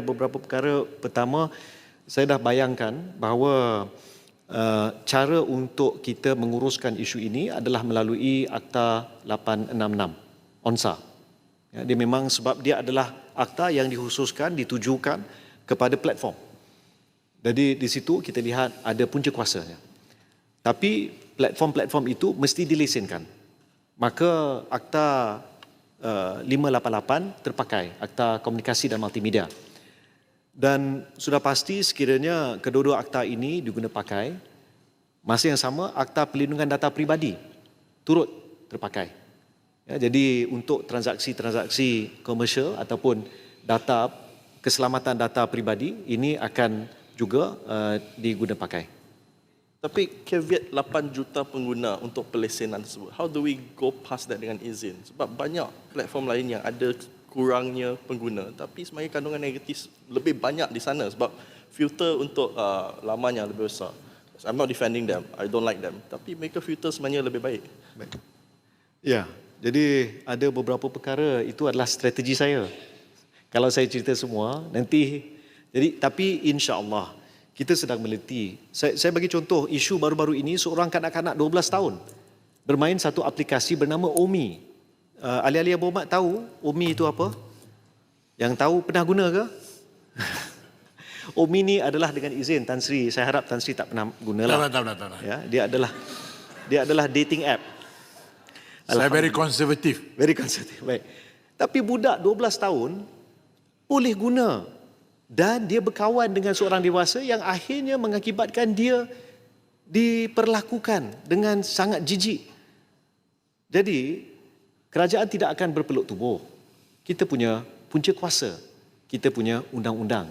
beberapa perkara pertama saya dah bayangkan bahawa uh, cara untuk kita menguruskan isu ini adalah melalui Akta 866 ONSA. Ya, dia memang sebab dia adalah akta yang dikhususkan ditujukan kepada platform. Jadi di situ kita lihat ada punca kuasanya. Tapi platform-platform itu mesti dilesenkan. Maka Akta uh, 588 terpakai, Akta Komunikasi dan Multimedia. Dan sudah pasti sekiranya kedua-dua akta ini diguna pakai, masa yang sama Akta Perlindungan Data Pribadi turut terpakai. Ya, jadi untuk transaksi-transaksi komersial ataupun data keselamatan data pribadi ini akan juga uh, diguna pakai. Tapi caveat 8 juta pengguna untuk pelesenan tersebut. How do we go past that dengan izin? Sebab banyak platform lain yang ada kurangnya pengguna tapi sebenarnya kandungan negatif lebih banyak di sana sebab filter untuk uh, lamanya lebih besar. I'm not defending them. I don't like them. Tapi mereka filter sebenarnya lebih baik. Baik. Ya, jadi ada beberapa perkara itu adalah strategi saya. Kalau saya cerita semua, nanti jadi tapi insya-Allah kita sedang meliti. Saya, saya bagi contoh isu baru-baru ini seorang kanak-kanak 12 tahun bermain satu aplikasi bernama Omi. Uh, ahli-ahli Abu Ahmad tahu Omi itu apa? Yang tahu pernah guna ke? Omi ni adalah dengan izin Tan Sri. Saya harap Tan Sri tak pernah guna lah. Tak, tak, tak, tak, tak. Ya, dia adalah dia adalah dating app. Saya very konservatif. Very conservative. Baik. Tapi budak 12 tahun boleh guna dan dia berkawan dengan seorang dewasa yang akhirnya mengakibatkan dia diperlakukan dengan sangat jijik. Jadi, kerajaan tidak akan berpeluk tubuh. Kita punya punca kuasa. Kita punya undang-undang.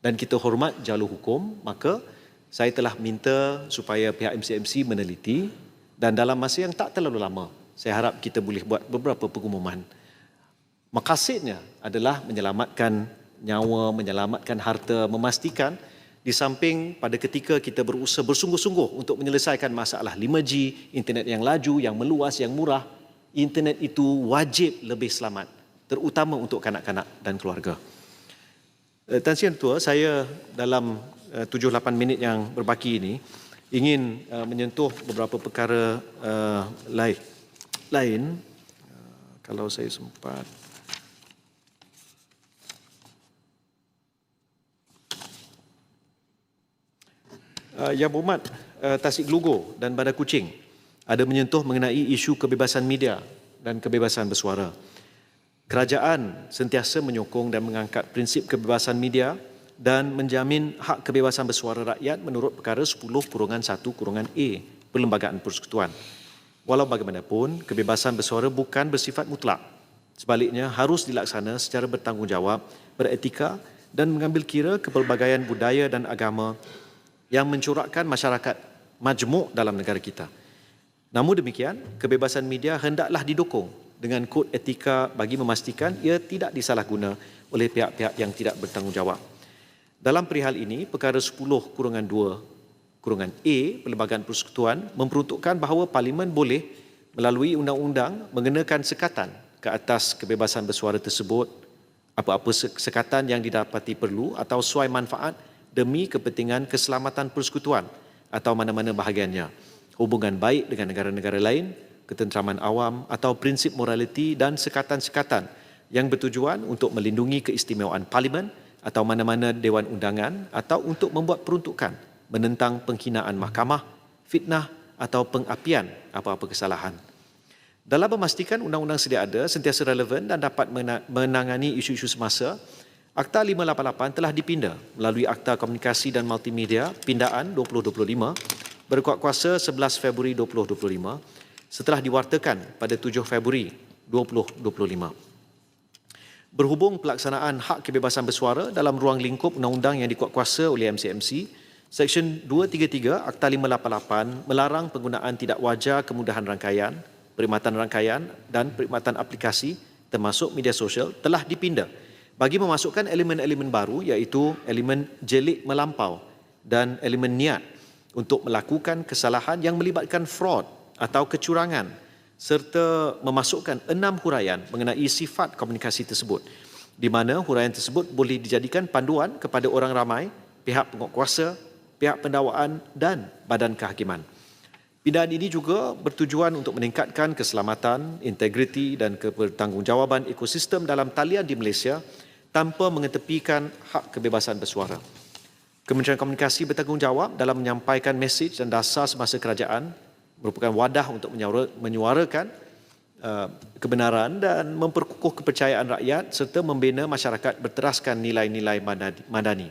Dan kita hormat jalur hukum, maka saya telah minta supaya pihak MCMC meneliti dan dalam masa yang tak terlalu lama, saya harap kita boleh buat beberapa pengumuman. Makasudnya adalah menyelamatkan nyawa, menyelamatkan harta, memastikan di samping pada ketika kita berusaha bersungguh-sungguh untuk menyelesaikan masalah 5G, internet yang laju, yang meluas, yang murah, internet itu wajib lebih selamat, terutama untuk kanak-kanak dan keluarga. Eh, Tan Sri Tua, saya dalam uh, 7-8 minit yang berbaki ini ingin uh, menyentuh beberapa perkara lain. kalau saya sempat. Berhormat uh, Tasik Gelugo dan Bandar Kucing ada menyentuh mengenai isu kebebasan media dan kebebasan bersuara. Kerajaan sentiasa menyokong dan mengangkat prinsip kebebasan media dan menjamin hak kebebasan bersuara rakyat menurut perkara 10 kurungan 1 kurungan A Perlembagaan Persekutuan. Walau bagaimanapun, kebebasan bersuara bukan bersifat mutlak. Sebaliknya, harus dilaksana secara bertanggungjawab, beretika dan mengambil kira kepelbagaian budaya dan agama yang mencorakkan masyarakat majmuk dalam negara kita. Namun demikian, kebebasan media hendaklah didukung dengan kod etika bagi memastikan ia tidak disalahguna oleh pihak-pihak yang tidak bertanggungjawab. Dalam perihal ini, perkara 10 kurungan 2 kurungan A Perlembagaan Persekutuan memperuntukkan bahawa Parlimen boleh melalui undang-undang mengenakan sekatan ke atas kebebasan bersuara tersebut apa-apa sekatan yang didapati perlu atau suai manfaat demi kepentingan keselamatan persekutuan atau mana-mana bahagiannya hubungan baik dengan negara-negara lain ketenteraman awam atau prinsip moraliti dan sekatan-sekatan yang bertujuan untuk melindungi keistimewaan parlimen atau mana-mana dewan undangan atau untuk membuat peruntukan menentang penghinaan mahkamah, fitnah atau pengapian apa-apa kesalahan. Dalam memastikan undang-undang sedia ada sentiasa relevan dan dapat menangani isu-isu semasa, Akta 588 telah dipinda melalui Akta Komunikasi dan Multimedia Pindaan 2025 berkuat kuasa 11 Februari 2025 setelah diwartakan pada 7 Februari 2025 berhubung pelaksanaan hak kebebasan bersuara dalam ruang lingkup undang-undang yang dikuatkuasa oleh MCMC, Seksyen 233 Akta 588 melarang penggunaan tidak wajar kemudahan rangkaian, perkhidmatan rangkaian dan perkhidmatan aplikasi termasuk media sosial telah dipinda bagi memasukkan elemen-elemen baru iaitu elemen jelik melampau dan elemen niat untuk melakukan kesalahan yang melibatkan fraud atau kecurangan serta memasukkan enam huraian mengenai sifat komunikasi tersebut. di mana huraian tersebut boleh dijadikan panduan kepada orang ramai, pihak penguatkuasa, pihak pendakwaan dan badan kehakiman. Pindahan ini juga bertujuan untuk meningkatkan keselamatan, integriti dan kebertanggungjawaban ekosistem dalam talian di Malaysia tanpa mengetepikan hak kebebasan bersuara. Kementerian Komunikasi bertanggungjawab dalam menyampaikan mesej dan dasar semasa kerajaan merupakan wadah untuk menyuara- menyuarakan uh, kebenaran dan memperkukuh kepercayaan rakyat serta membina masyarakat berteraskan nilai-nilai madani.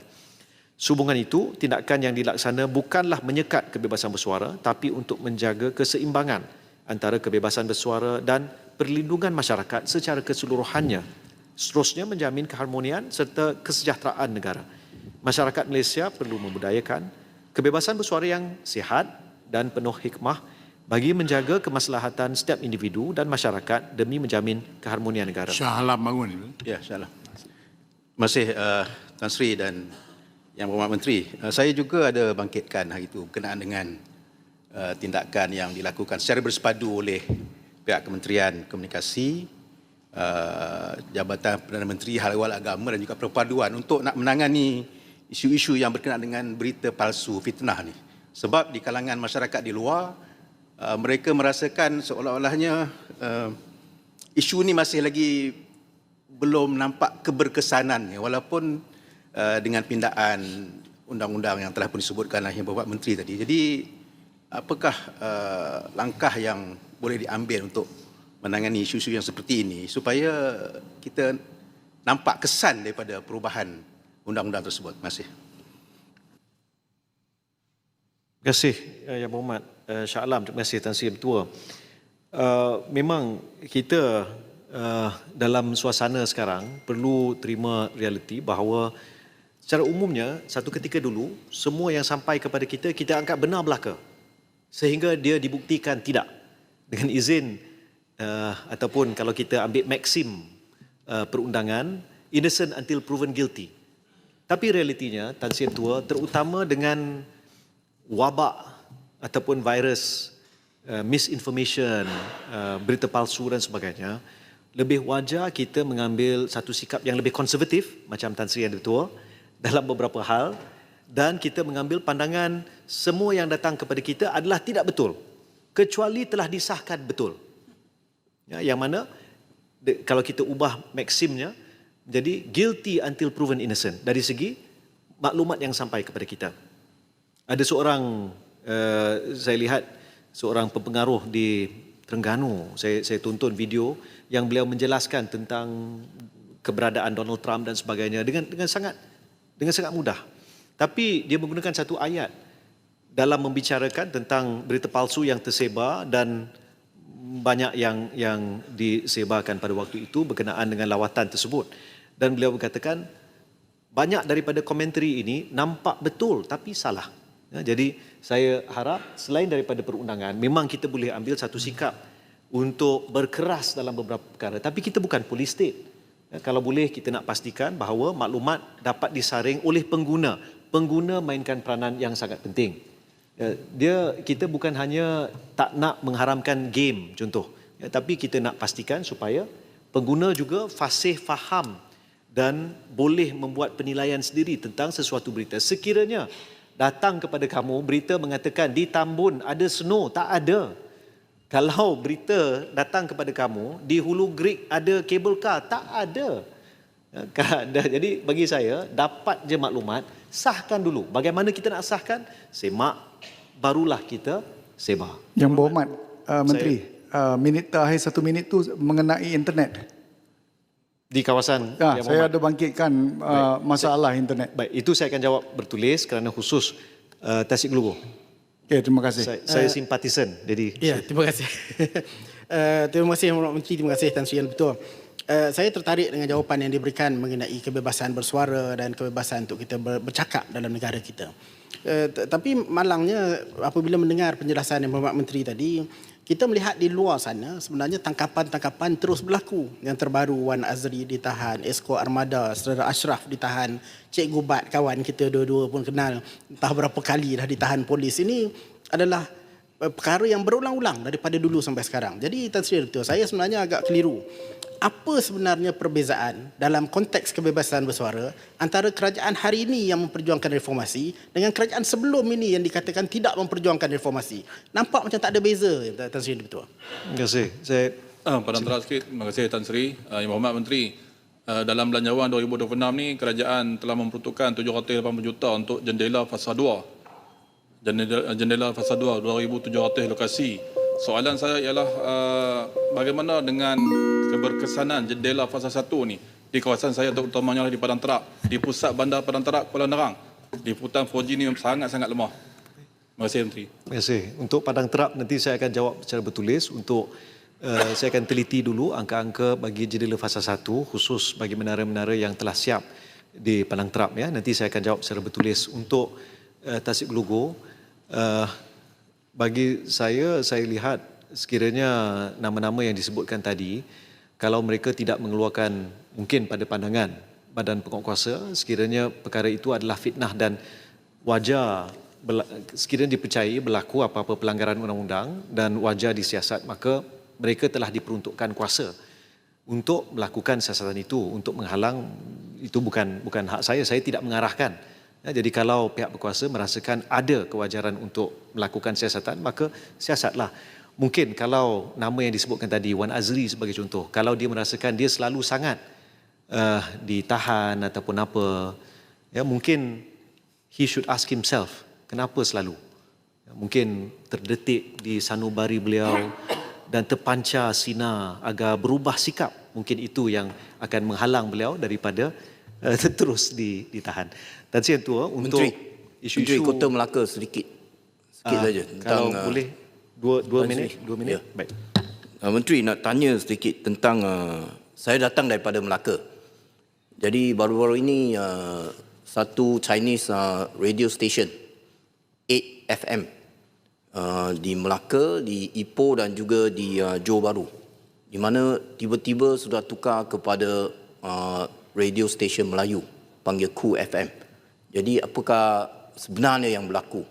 Sehubungan itu, tindakan yang dilaksana bukanlah menyekat kebebasan bersuara tapi untuk menjaga keseimbangan antara kebebasan bersuara dan perlindungan masyarakat secara keseluruhannya. Seterusnya menjamin keharmonian serta kesejahteraan negara. Masyarakat Malaysia perlu membudayakan kebebasan bersuara yang sihat dan penuh hikmah bagi menjaga kemaslahatan setiap individu dan masyarakat demi menjamin keharmonian negara. Shah Alam bangun. Ya. Terima kasih uh, Tan Sri dan Yang Berhormat Menteri. Uh, saya juga ada bangkitkan hari itu berkenaan dengan uh, tindakan yang dilakukan secara bersepadu oleh pihak Kementerian Komunikasi, uh, Jabatan Perdana Menteri, Hal Ehwal Agama dan juga perpaduan untuk nak menangani isu-isu yang berkenaan dengan berita palsu, fitnah ni. Sebab di kalangan masyarakat di luar, uh, mereka merasakan seolah-olahnya uh, isu ni masih lagi belum nampak keberkesanannya walaupun uh, dengan pindaan undang-undang yang telah pun disebutkan oleh Berhormat Menteri tadi. Jadi apakah uh, langkah yang boleh diambil untuk menangani isu-isu yang seperti ini supaya kita nampak kesan daripada perubahan undang-undang tersebut. Terima kasih. Terima kasih eh, Yang Berhormat uh, Shah Alam. Terima kasih Tan Sri Bertua. Uh, memang kita dalam suasana sekarang perlu terima realiti bahawa secara umumnya satu ketika dulu semua yang sampai kepada kita kita angkat benar belaka sehingga dia dibuktikan tidak dengan izin uh, ataupun kalau kita ambil maksim uh, perundangan innocent until proven guilty. Tapi realitinya Tan Sri Tua terutama dengan wabak ataupun virus uh, misinformation, uh, berita palsu dan sebagainya, lebih wajar kita mengambil satu sikap yang lebih konservatif macam Tan Sri yang betul dalam beberapa hal dan kita mengambil pandangan semua yang datang kepada kita adalah tidak betul kecuali telah disahkan betul. Ya, yang mana kalau kita ubah maksimnya jadi guilty until proven innocent dari segi maklumat yang sampai kepada kita. Ada seorang uh, saya lihat seorang pempengaruh di Terengganu. Saya saya tonton video yang beliau menjelaskan tentang keberadaan Donald Trump dan sebagainya dengan dengan sangat dengan sangat mudah. Tapi dia menggunakan satu ayat dalam membicarakan tentang berita palsu yang tersebar dan banyak yang yang disebarkan pada waktu itu berkenaan dengan lawatan tersebut. Dan beliau berkatakan banyak daripada komentari ini nampak betul tapi salah. Ya, jadi saya harap selain daripada perundangan memang kita boleh ambil satu sikap untuk berkeras dalam beberapa perkara tapi kita bukan police state. Ya, kalau boleh kita nak pastikan bahawa maklumat dapat disaring oleh pengguna. Pengguna mainkan peranan yang sangat penting. Ya, dia kita bukan hanya tak nak mengharamkan game contoh ya, tapi kita nak pastikan supaya pengguna juga fasih faham dan boleh membuat penilaian sendiri tentang sesuatu berita. Sekiranya datang kepada kamu berita mengatakan di Tambun ada snow tak ada. Kalau berita datang kepada kamu di Hulu Greek ada cable car tak ada. Ya, jadi bagi saya dapat je maklumat sahkan dulu. Bagaimana kita nak sahkan? Semak barulah kita sebar Yang berhormat uh, Menteri, uh, minit terakhir satu minit tu mengenai internet. Di kawasan Ya, yang saya ada bangkitkan uh, masalah internet. Baik, itu saya akan jawab bertulis kerana khusus uh, Tasik Lugo. Okey, terima kasih. Saya, saya simpatisan. Jadi Ya, terima kasih. uh, terima kasih Yang Berhormat Menteri, terima kasih Tan Sri Yang betul. Uh, saya tertarik dengan jawapan yang diberikan mengenai kebebasan bersuara dan kebebasan untuk kita ber- bercakap dalam negara kita. Uh, tapi malangnya apabila mendengar penjelasan Yang Berhormat Menteri tadi, kita melihat di luar sana sebenarnya tangkapan-tangkapan terus berlaku. Yang terbaru Wan Azri ditahan, Esko Armada, Saudara Ashraf ditahan, Cik Gubat kawan kita dua-dua pun kenal entah berapa kali dah ditahan polis. Ini adalah perkara yang berulang-ulang daripada dulu sampai sekarang. Jadi Tan Sri betul, saya sebenarnya agak keliru. Apa sebenarnya perbezaan dalam konteks kebebasan bersuara antara kerajaan hari ini yang memperjuangkan reformasi dengan kerajaan sebelum ini yang dikatakan tidak memperjuangkan reformasi? Nampak macam tak ada beza, Tan Sri betul. Terima kasih. Saya padang terang sikit. Terima kasih Tan Sri. Uh, Yang Berhormat Menteri, uh, dalam belanjawan 2026 ni kerajaan telah memperuntukkan 780 juta untuk jendela fasa 2. Jendela, jendela fasa 2 2700 lokasi. Soalan saya ialah uh, bagaimana dengan keberkesanan jendela fasa 1 ni di kawasan saya terutamanya di Padang Terak, di pusat bandar Padang Terak Kuala Nerang. Liputan 4G ni sangat-sangat lemah. Terima kasih Menteri. Terima kasih. Untuk Padang Terap nanti saya akan jawab secara bertulis untuk uh, saya akan teliti dulu angka-angka bagi jendela fasa 1 khusus bagi menara-menara yang telah siap di Padang Terap ya. Nanti saya akan jawab secara bertulis untuk uh, Tasik Gelugur uh, bagi saya saya lihat sekiranya nama-nama yang disebutkan tadi kalau mereka tidak mengeluarkan mungkin pada pandangan badan penguatkuasa sekiranya perkara itu adalah fitnah dan wajar sekiranya dipercayai berlaku apa-apa pelanggaran undang-undang dan wajar disiasat maka mereka telah diperuntukkan kuasa untuk melakukan siasatan itu untuk menghalang itu bukan bukan hak saya. Saya tidak mengarahkan ya, jadi kalau pihak berkuasa merasakan ada kewajaran untuk melakukan siasatan maka siasatlah. Mungkin kalau nama yang disebutkan tadi Wan Azri sebagai contoh kalau dia merasakan dia selalu sangat uh, ditahan ataupun apa ya mungkin he should ask himself kenapa selalu? Ya, mungkin terdetik di sanubari beliau dan terpancar sinar agar berubah sikap. Mungkin itu yang akan menghalang beliau daripada uh, terus di, ditahan dan yang tua untuk Menteri, Menteri Kota Melaka sedikit. Sikit ah, saja. kalau ah, boleh dua dua Tan minit dua minit Ya. baik Uh, Menteri nak tanya sedikit tentang uh, saya datang daripada Melaka. Jadi baru-baru ini uh, satu Chinese uh, radio station 8 FM uh, di Melaka, di Ipoh dan juga di uh, Johor Bahru. Di mana tiba-tiba sudah tukar kepada uh, radio station Melayu panggil Ku FM. Jadi apakah sebenarnya yang berlaku?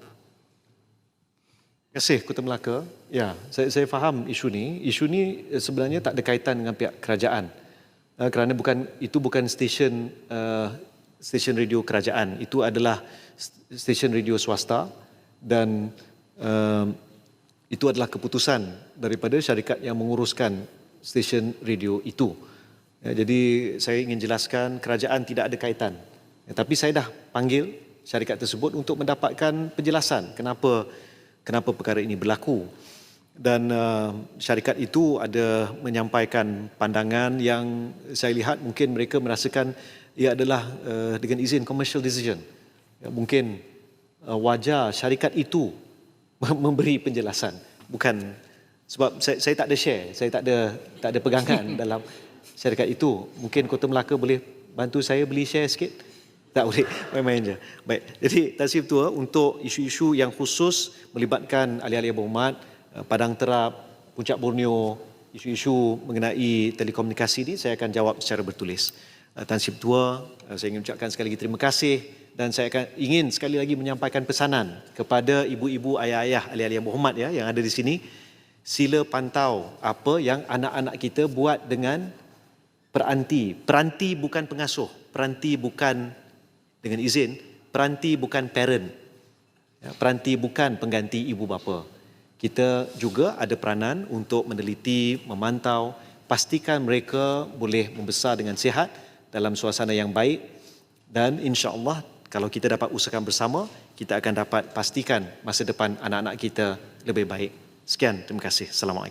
Terima kasih Kota Melaka. Ya, saya saya faham isu ni. Isu ni eh, sebenarnya tak ada kaitan dengan pihak kerajaan. Uh, kerana bukan itu bukan stesen uh, stesen radio kerajaan. Itu adalah st- stesen radio swasta dan uh, itu adalah keputusan daripada syarikat yang menguruskan stesen radio itu. Ya, jadi saya ingin jelaskan kerajaan tidak ada kaitan. Ya, tapi saya dah panggil syarikat tersebut untuk mendapatkan penjelasan kenapa kenapa perkara ini berlaku. Dan uh, syarikat itu ada menyampaikan pandangan yang saya lihat mungkin mereka merasakan ia adalah uh, dengan izin commercial decision. Ya, mungkin uh, wajar syarikat itu memberi penjelasan bukan sebab saya, saya tak ada share, saya tak ada tak ada pegangan dalam syarikat itu. Mungkin Kota Melaka boleh bantu saya beli share sikit? Tak boleh, main-main je. Baik, jadi Tasif Tua untuk isu-isu yang khusus melibatkan ahli-ahli berhormat, eh, Padang Terap, Puncak Borneo, isu-isu mengenai telekomunikasi ini saya akan jawab secara bertulis. Tan Sip Tua, saya ingin ucapkan sekali lagi terima kasih dan saya akan ingin sekali lagi menyampaikan pesanan kepada ibu-ibu, ayah-ayah, ahli-ahli yang berhormat ya yang ada di sini. Sila pantau apa yang anak-anak kita buat dengan peranti. Peranti bukan pengasuh, peranti bukan dengan izin, peranti bukan parent. Ya, peranti bukan pengganti ibu bapa. Kita juga ada peranan untuk meneliti, memantau, pastikan mereka boleh membesar dengan sihat dalam suasana yang baik dan insya-Allah kalau kita dapat usahakan bersama, kita akan dapat pastikan masa depan anak-anak kita lebih baik. Sekian, terima kasih. Assalamualaikum.